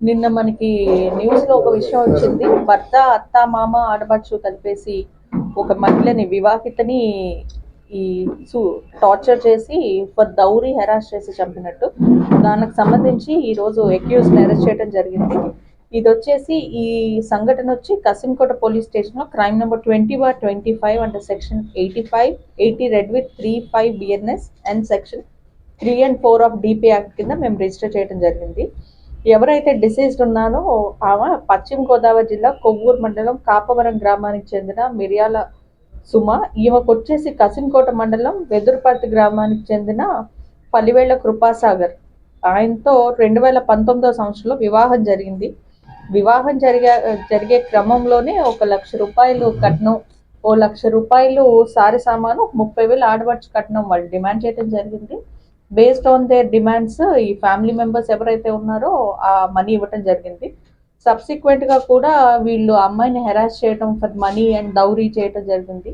నిన్న మనకి న్యూస్లో ఒక విషయం వచ్చింది. భర్త అత్త మామ ఆడబడుచు కలిపేసి ఒక మహిళని వివాహితని ఈ టార్చర్ చేసి ఫర్ దౌరీ హెరాస్ చేసి చంపినట్టు. దానికి సంబంధించి ఈ రోజు అరెస్ట్ చేయడం జరిగింది. ఇది వచ్చేసి ఈ సంఘటన వచ్చి కసింకోట పోలీస్ స్టేషన్లో crime number twenty bar twenty five under section eighty five eighty read with three five BNS and section three and four of DP act కింద మేము రిజిస్టర్ చేయడం జరిగింది. ఎవరైతే డిసీజ్డ్ ఉన్నారో ఆమె పశ్చిమ గోదావరి జిల్లా కొవ్వూరు మండలం కాపవరం గ్రామానికి చెందిన మిరియాల సుమ ఈమెకు వచ్చేసి కసింకోట మండలం వెదురుపర్తి గ్రామానికి చెందిన పలివేళ్ళ కృపాసాగర్. ఆయనతో రెండు వేల పంతొమ్మిదో సంవత్సరంలో వివాహం జరిగింది. వివాహం జరిగే జరిగే క్రమంలోనే ఒక లక్ష రూపాయలు కట్నం ఓ లక్ష రూపాయలు సారి సామాను ముప్పై వేలు ఆడవచ్చు కట్నం వాళ్ళు డిమాండ్ చేయడం జరిగింది. బేస్డ్ ఆన్ దేర్ డిమాండ్స్ ఈ ఫ్యామిలీ మెంబర్స్ ఎవరైతే ఉన్నారో ఆ మనీ ఇవ్వటం జరిగింది. సబ్సిక్వెంట్గా కూడా వీళ్ళు అమ్మాయిని హెరాస్ చేయటం ఫర్ మనీ అండ్ దౌరీ చేయటం జరిగింది.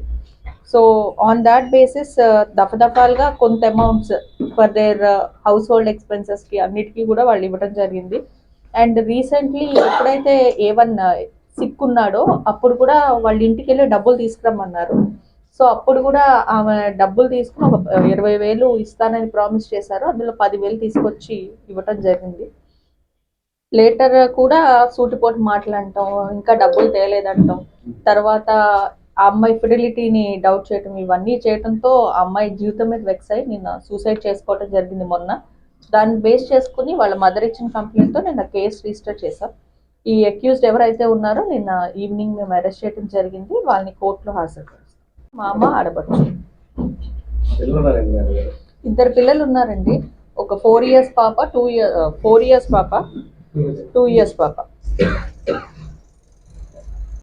సో ఆన్ దాట్ బేసిస్ దఫదఫాలుగా కొంత amounts for their household ఎక్స్పెన్సెస్కి అన్నిటికీ కూడా వాళ్ళు ఇవ్వడం జరిగింది. అండ్ రీసెంట్లీ ఎప్పుడైతే ఏ వన్ సిక్ ఉన్నాడో అప్పుడు కూడా వాళ్ళ ఇంటికి వెళ్ళి డబ్బులు తీసుకురమ్మన్నారు. సో అప్పుడు కూడా ఆమె డబ్బులు తీసుకుని ఒక ఇరవై వేలు ఇస్తానని ప్రామిస్ చేశారు. అందులో పదివేలు తీసుకొచ్చి ఇవ్వటం జరిగింది. లేటర్ కూడా సూటిపోటు మాట్లాడటం ఇంకా డబ్బులు తేలేదంటాం. తర్వాత ఆ అమ్మాయి ఫిడిలిటీని డౌట్ చేయటం ఇవన్నీ చేయటంతో ఆ అమ్మాయి జీవితం మీద వెక్స్ అయి నిన్న సూసైడ్ చేసుకోవటం జరిగింది మొన్న. దాన్ని బేస్ చేసుకుని వాళ్ళ మదర్ ఇచ్చిన కంప్లైంట్తో నిన్న కేసు రిజిస్టర్ చేశాం. ఈ అక్యూజ్డ్ ఎవరైతే ఉన్నారో నిన్న ఈవినింగ్ మేము అరెస్ట్ చేయడం జరిగింది. వాళ్ళని కోర్టులో హాజరు మామ గారు ఇద్దరు పిల్లలు ఉన్నారండి ఒక ఫోర్ ఇయర్స్ పాప టూ ఇయర్ ఫోర్ ఇయర్స్ పాప టూ ఇయర్స్ పాప.